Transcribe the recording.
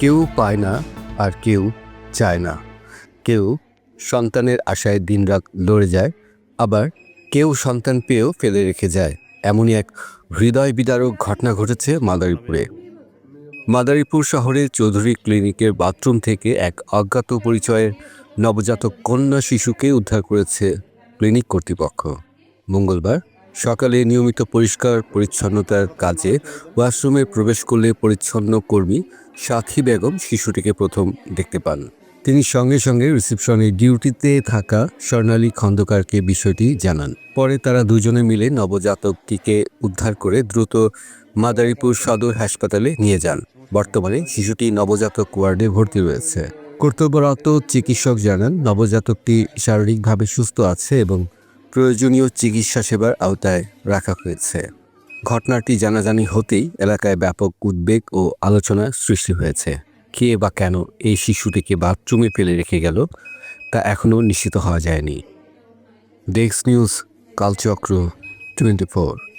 কেউ পায় না আর কেউ চায় না। কেউ সন্তানের আশায় দিনরাত লড়ে যায়, আবার কেউ সন্তান পেয়েও ফেলে রেখে যায়। এমনই এক হৃদয় বিদারক ঘটনা ঘটেছে মাদারীপুরে। মাদারীপুর শহরের চৌধুরী ক্লিনিকের বাথরুম থেকে এক অজ্ঞাত পরিচয়ের নবজাতক কন্যা শিশুকে উদ্ধার করেছে ক্লিনিক কর্তৃপক্ষ। মঙ্গলবার সকালে নিয়মিত পরিষ্কার, পরিচ্ছন্নতার কাজে ওয়াশরুমে প্রবেশ করলে পরিচ্ছন্ন কর্মী সাথী বেগম শিশুটিকে প্রথম দেখতে পান। তিনি সঙ্গে সঙ্গে রিসেপশনে ডিউটিতে থাকা স্বর্ণালী খন্দকারকে বিষয়টি জানান। পরে তারা দুজনে মিলে নবজাতকটিকে উদ্ধার করে দ্রুত মাদারীপুর সদর হাসপাতালে নিয়ে যান। বর্তমানে শিশুটি নবজাতক ওয়ার্ডে ভর্তি রয়েছে। কর্তব্যরত চিকিৎসক জানান, নবজাতকটি শারীরিকভাবে সুস্থ আছে এবং প্রয়োজনীয় চিকিৎসা সেবার আওতায় রাখা হয়েছে। ঘটনাটি জানাজানি হতেই এলাকায় ব্যাপক উদ্বেগ ও আলোচনা সৃষ্টি হয়েছে। কে বা কেন এই শিশুটিকে বাথরুমে ফেলে রেখে গেল, তা এখনও নিশ্চিত হওয়া যায়নি। ডেক্স নিউজ, কালচক্র, টোয়েন্টি ফোর।